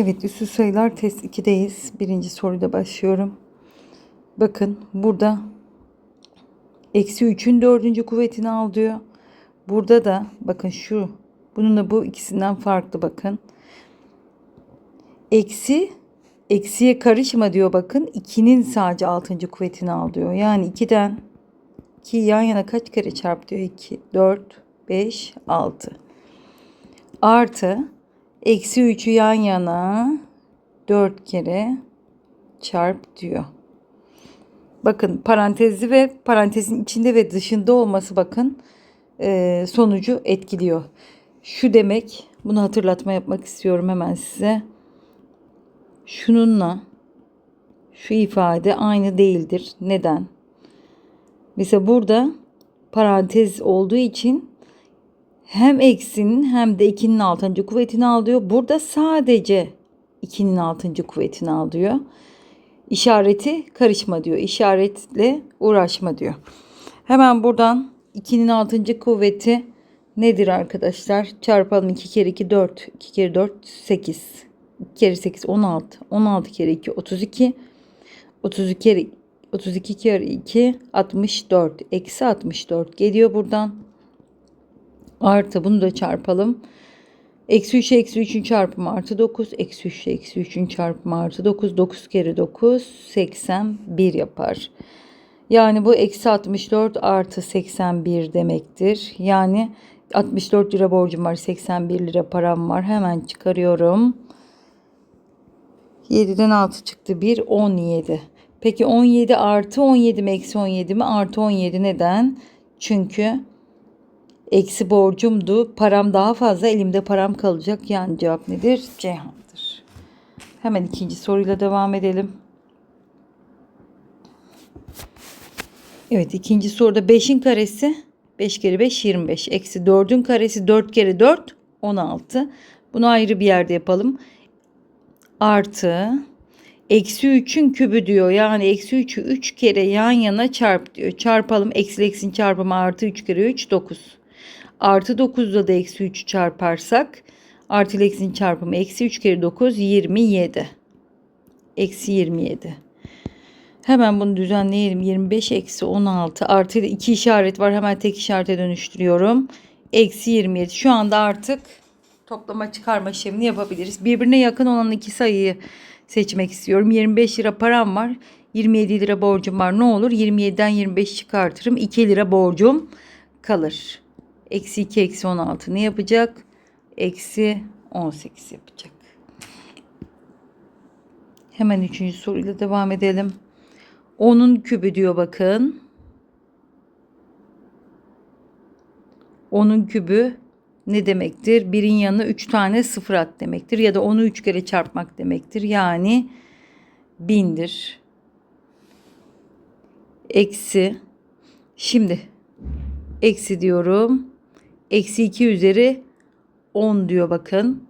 Evet üstü sayılar test 2'deyiz. Birinci soruyla başlıyorum. Bakın burada eksi 3'ün dördüncü kuvvetini al diyor. Burada da bakın şu bununla bu ikisinden farklı bakın. Eksi eksiye karışma diyor bakın. 2'nin sadece 6. kuvvetini al diyor. Yani 2'den 2 yan yana kaç kere çarp diyor? 2, 4, 5, 6. Artı eksi 3'ü yan yana 4 kere çarp diyor. Bakın parantezli ve parantezin içinde ve dışında olması bakın e, sonucu etkiliyor. Şu demek bunu hatırlatma yapmak istiyorum hemen size. Şununla şu ifade aynı değildir. Neden? Mesela burada parantez olduğu için hem eksinin hem de 2'nin 6. kuvvetini alıyor. Burada sadece 2'nin 6. kuvvetini alıyor. İşareti karışma diyor. İşaretle uğraşma diyor. Hemen buradan 2'nin 6. kuvveti nedir arkadaşlar? Çarpalım 2 kere 2 4. 2 kere 4 8. 2 kere 8 16. 16 kere 2 32. 32 kere 32 kere 2 64. Eksi 64 geliyor buradan. Artı bunu da çarpalım. Eksi 3 eksi 3'ün çarpımı artı 9. Eksi 3 eksi 3'ün çarpımı artı 9. 9 kere 9 81 yapar. Yani bu eksi 64 artı 81 demektir. Yani 64 lira borcum var. 81 lira param var. Hemen çıkarıyorum. 7'den 6 çıktı. 1 17. Peki 17 artı 17 mi eksi 17 mi? Artı 17 neden? Çünkü eksi borcumdu. Param daha fazla elimde param kalacak. Yani cevap nedir? Ceyhan'dır. Hemen ikinci soruyla devam edelim. Evet ikinci soruda 5'in karesi 5 kere 5 25. Eksi 4'ün karesi 4 kere 4 16. Bunu ayrı bir yerde yapalım. Artı eksi 3'ün kübü diyor. Yani eksi 3'ü 3 kere yan yana çarp diyor. Çarpalım. Eksi eksin çarpımı artı 3 kere 3 9. Artı 9'da da eksi 3 çarparsak artı ile eksinin çarpımı eksi 3 kere 9 27. Eksi 27. Hemen bunu düzenleyelim. 25 eksi 16 artı ile 2 işaret var. Hemen tek işarete dönüştürüyorum. Eksi 27. Şu anda artık toplama çıkarma işlemini yapabiliriz. Birbirine yakın olan iki sayıyı seçmek istiyorum. 25 lira param var. 27 lira borcum var. Ne olur? 27'den 25 çıkartırım. 2 lira borcum kalır. Eksi 2 eksi 16 ne yapacak? Eksi 18 yapacak. Hemen üçüncü soruyla devam edelim. 10'un kübü diyor bakın. 10'un kübü ne demektir? Birin yanına 3 tane sıfır at demektir. Ya da onu 3 kere çarpmak demektir. Yani bindir. Eksi. Şimdi eksi diyorum. Eksi 2 üzeri 10 diyor bakın.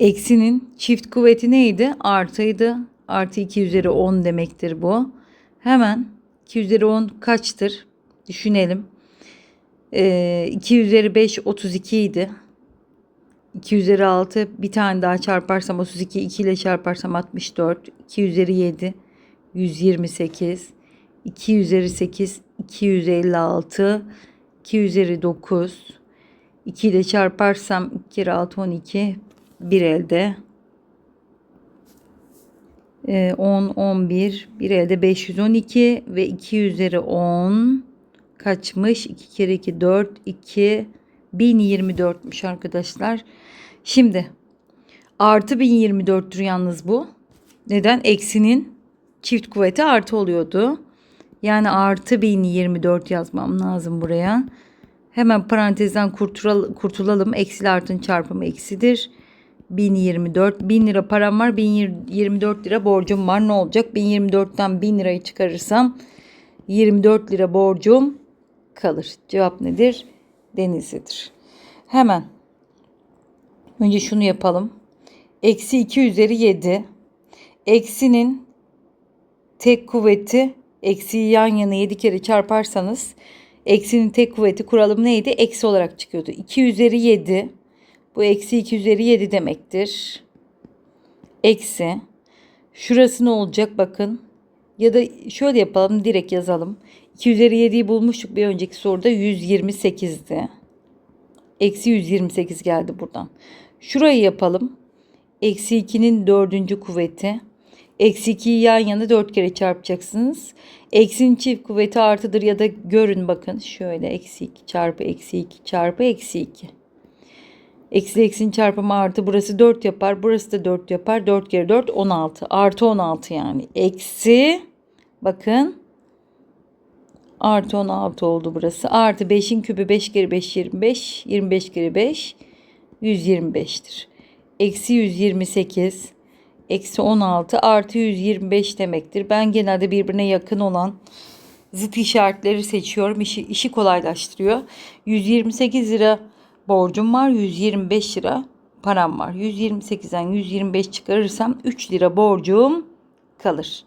Eksinin çift kuvveti neydi? Artıydı. Artı 2 üzeri 10 demektir bu. Hemen 2 üzeri 10 kaçtır? Düşünelim. Ee, 2 üzeri 5 32 idi. 2 üzeri 6 bir tane daha çarparsam 32 2 ile çarparsam 64. 2 üzeri 7 128. 2 üzeri 8 256. 2 üzeri 9. 2 ile çarparsam 2 kere 6 12. 1 elde. 10, 11, bir elde 512 ve 2 üzeri 10 kaçmış? 2 kere 2 4, 2 1024'müş arkadaşlar. Şimdi artı 1024'tür yalnız bu. Neden? Eksinin çift kuvveti artı oluyordu. Yani artı 1024 yazmam lazım buraya. Hemen parantezden kurtulalım. Eksi artın çarpımı eksidir. 1024. 1000 lira param var. 1024 lira borcum var. Ne olacak? 1024'ten 1000 lirayı çıkarırsam 24 lira borcum kalır. Cevap nedir? Denizli'dir. Hemen önce şunu yapalım. Eksi 2 üzeri 7. Eksinin tek kuvveti eksiyi yan yana 7 kere çarparsanız eksinin tek kuvveti kuralım neydi? Eksi olarak çıkıyordu. 2 üzeri 7 Bu eksi 2 üzeri 7 demektir. Eksi. Şurası ne olacak bakın. Ya da şöyle yapalım direkt yazalım. 2 üzeri 7'yi bulmuştuk bir önceki soruda 128'di. Eksi 128 geldi buradan. Şurayı yapalım. Eksi 2'nin dördüncü kuvveti. Eksi 2'yi yan yana 4 kere çarpacaksınız. Eksinin çift kuvveti artıdır ya da görün bakın. Şöyle eksi 2 çarpı eksi 2 çarpı eksi 2. Eksi eksinin çarpımı artı burası 4 yapar. Burası da 4 yapar. 4 kere 4 16. Artı 16 yani. Eksi bakın artı 16 oldu burası. Artı 5'in kübü 5 kere 5 25. 25 kere 5 125'tir. Eksi 128 eksi 16 artı 125 demektir. Ben genelde birbirine yakın olan zıt işaretleri seçiyorum. İşi, işi kolaylaştırıyor. 128 lira borcum var. 125 lira param var. 128'den 125 çıkarırsam 3 lira borcum kalır.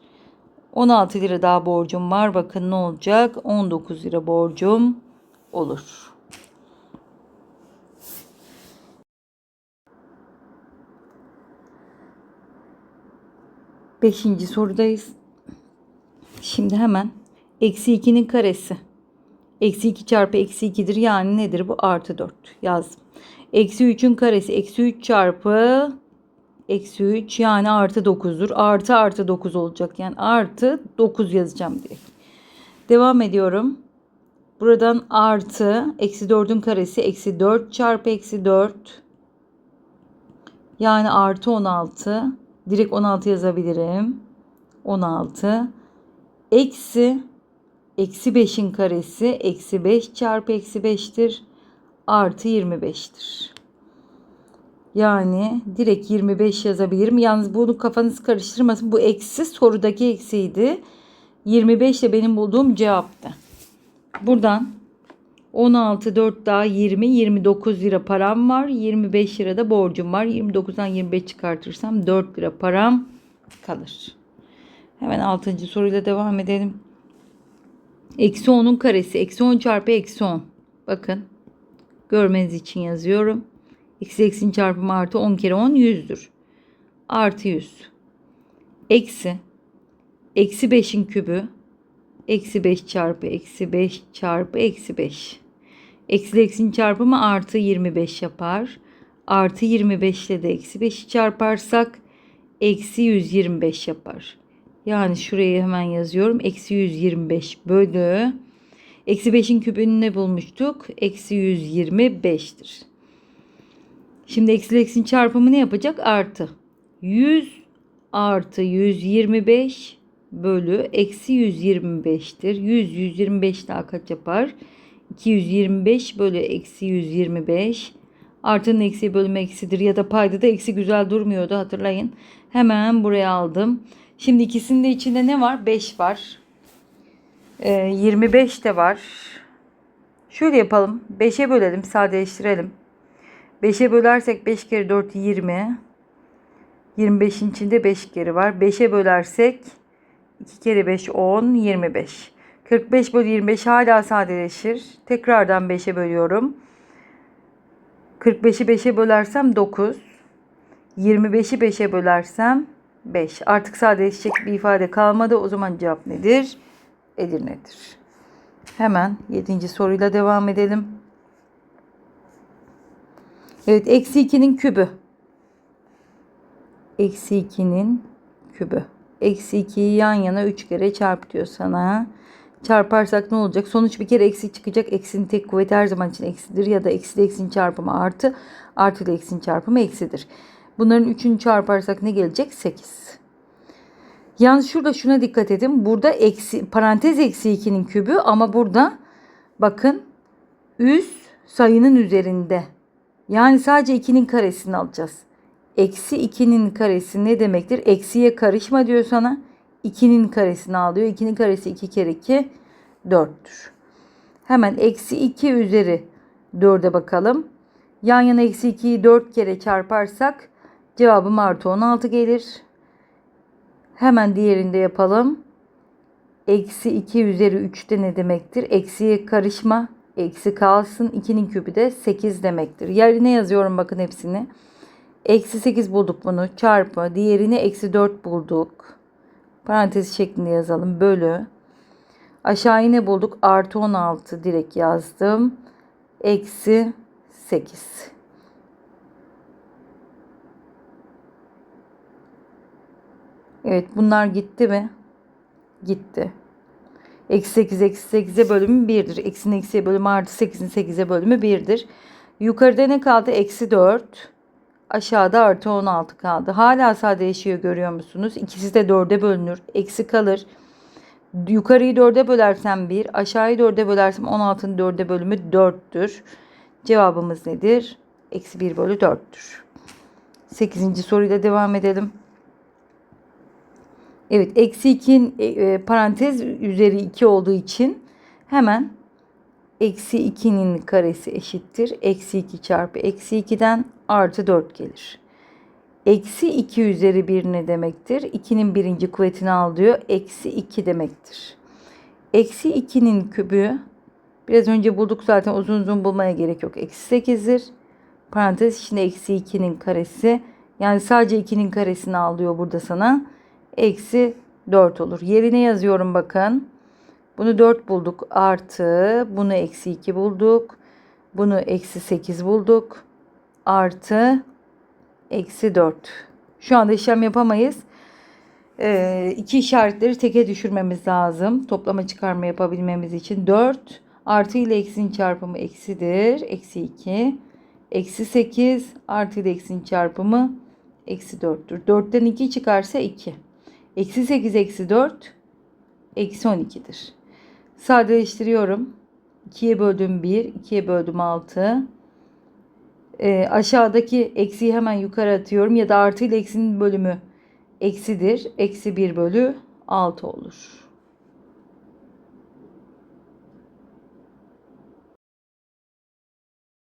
16 lira daha borcum var. Bakın ne olacak? 19 lira borcum olur. Beşinci sorudayız. Şimdi hemen eksi 2'nin karesi. Eksi 2 çarpı eksi 2'dir. Yani nedir bu? Artı 4 yazdım. Eksi 3'ün karesi. Eksi 3 çarpı eksi 3 yani artı 9'dur. Artı artı 9 olacak. Yani artı 9 yazacağım diye. Devam ediyorum. Buradan artı eksi 4'ün karesi eksi 4 çarpı eksi 4 yani artı 16 direkt 16 yazabilirim 16 eksi eksi 5'in karesi eksi 5 çarpı eksi 5'tir artı 25'tir. Yani direkt 25 yazabilirim. Yalnız bunu kafanız karıştırmasın. Bu eksi sorudaki eksiydi. 25 de benim bulduğum cevaptı. Buradan 16 4 daha 20 29 lira param var. 25 lira da borcum var. 29'dan 25 çıkartırsam 4 lira param kalır. Hemen 6. soruyla devam edelim. Eksi 10'un karesi. Eksi 10 çarpı eksi 10. Bakın. Görmeniz için yazıyorum. Eksi eksinin çarpımı artı 10 kere 10 100'dür. Artı 100. Eksi. Eksi 5'in kübü Eksi 5 çarpı eksi 5 çarpı eksi 5. Eksi eksinin çarpımı artı 25 yapar. Artı 25 ile de eksi 5'i çarparsak eksi 125 yapar. Yani şuraya hemen yazıyorum. Eksi 125 bölü. Eksi 5'in kübünü ne bulmuştuk? Eksi 125'tir. Şimdi eksi eksinin çarpımı ne yapacak? Artı. 100 artı 125 bölü eksi 125'tir. 100 125 daha kaç yapar? 225 bölü eksi 125 artının eksi bölümü eksidir ya da payda da eksi güzel durmuyordu hatırlayın. Hemen buraya aldım. Şimdi ikisinin de içinde ne var? 5 var. Ee, 25 de var. Şöyle yapalım. 5'e bölelim. Sadeleştirelim. 5'e bölersek 5 kere 4 20. 25'in içinde 5 kere var. 5'e bölersek 2 kere 5 10 25. 45 bölü 25 hala sadeleşir. Tekrardan 5'e bölüyorum. 45'i 5'e bölersem 9. 25'i 5'e bölersem 5. Artık sadeleşecek bir ifade kalmadı. O zaman cevap nedir? Edirne'dir. Hemen 7. soruyla devam edelim. Evet eksi 2'nin kübü. Eksi 2'nin kübü. Eksi 2'yi yan yana 3 kere çarp diyor sana. Çarparsak ne olacak? Sonuç bir kere eksi çıkacak. Eksinin tek kuvveti her zaman için eksidir. Ya da eksi ile eksinin çarpımı artı. Artı ile eksinin çarpımı eksidir. Bunların üçünü çarparsak ne gelecek? 8. Yalnız şurada şuna dikkat edin. Burada eksi, parantez eksi 2'nin kübü ama burada bakın üst sayının üzerinde. Yani sadece 2'nin karesini alacağız. Eksi 2'nin karesi ne demektir? Eksiye karışma diyor sana. 2'nin karesini alıyor. 2'nin karesi 2 kere 2 4'tür. Hemen eksi 2 üzeri 4'e bakalım. Yan yana eksi 2'yi 4 kere çarparsak cevabım artı 16 gelir. Hemen diğerinde yapalım. Eksi 2 üzeri 3'te ne demektir? Eksiye karışma. Eksi kalsın. 2'nin küpü de 8 demektir. Yerine yazıyorum bakın hepsini. Eksi 8 bulduk bunu. Çarpı. Diğerini eksi 4 bulduk. Parantez şeklinde yazalım. Bölü. Aşağıyı ne bulduk? Artı 16 direkt yazdım. Eksi 8. Evet bunlar gitti mi? Gitti. Eksi 8 eksi 8'e bölümü 1'dir. Eksinin eksiye bölümü artı 8'in 8'e bölümü 1'dir. Yukarıda ne kaldı? Eksi 4. Aşağıda artı 16 kaldı. Hala sadeleşiyor görüyor musunuz? İkisi de 4'e bölünür. Eksi kalır. Yukarıyı 4'e bölersem 1. Aşağıyı 4'e bölersem 16'nın 4'e bölümü 4'tür. Cevabımız nedir? Eksi 1 bölü 4'tür. 8. soruyla devam edelim. Evet eksi 2'nin e, e, parantez üzeri 2 olduğu için hemen eksi 2'nin karesi eşittir. Eksi 2 çarpı eksi 2'den artı 4 gelir. Eksi 2 üzeri 1 ne demektir? 2'nin birinci kuvvetini al diyor. Eksi 2 demektir. Eksi 2'nin kübü biraz önce bulduk zaten uzun uzun bulmaya gerek yok. Eksi 8'dir. Parantez içinde eksi 2'nin karesi. Yani sadece 2'nin karesini alıyor burada sana eksi 4 olur. Yerine yazıyorum bakın. Bunu 4 bulduk artı bunu eksi 2 bulduk. Bunu eksi 8 bulduk. Artı eksi 4. Şu anda işlem yapamayız. Ee, iki işaretleri teke düşürmemiz lazım. Toplama çıkarma yapabilmemiz için 4 artı ile eksinin çarpımı eksidir. Eksi 2. Eksi 8 artı ile eksinin çarpımı eksi 4'tür. 4'ten 2 çıkarsa 2. Eksi 8 eksi 4 eksi 12'dir. Sadeleştiriyorum. 2'ye böldüm 1, 2'ye böldüm 6. Ee, aşağıdaki eksiyi hemen yukarı atıyorum ya da artı ile eksinin bölümü eksidir. Eksi 1 bölü 6 olur.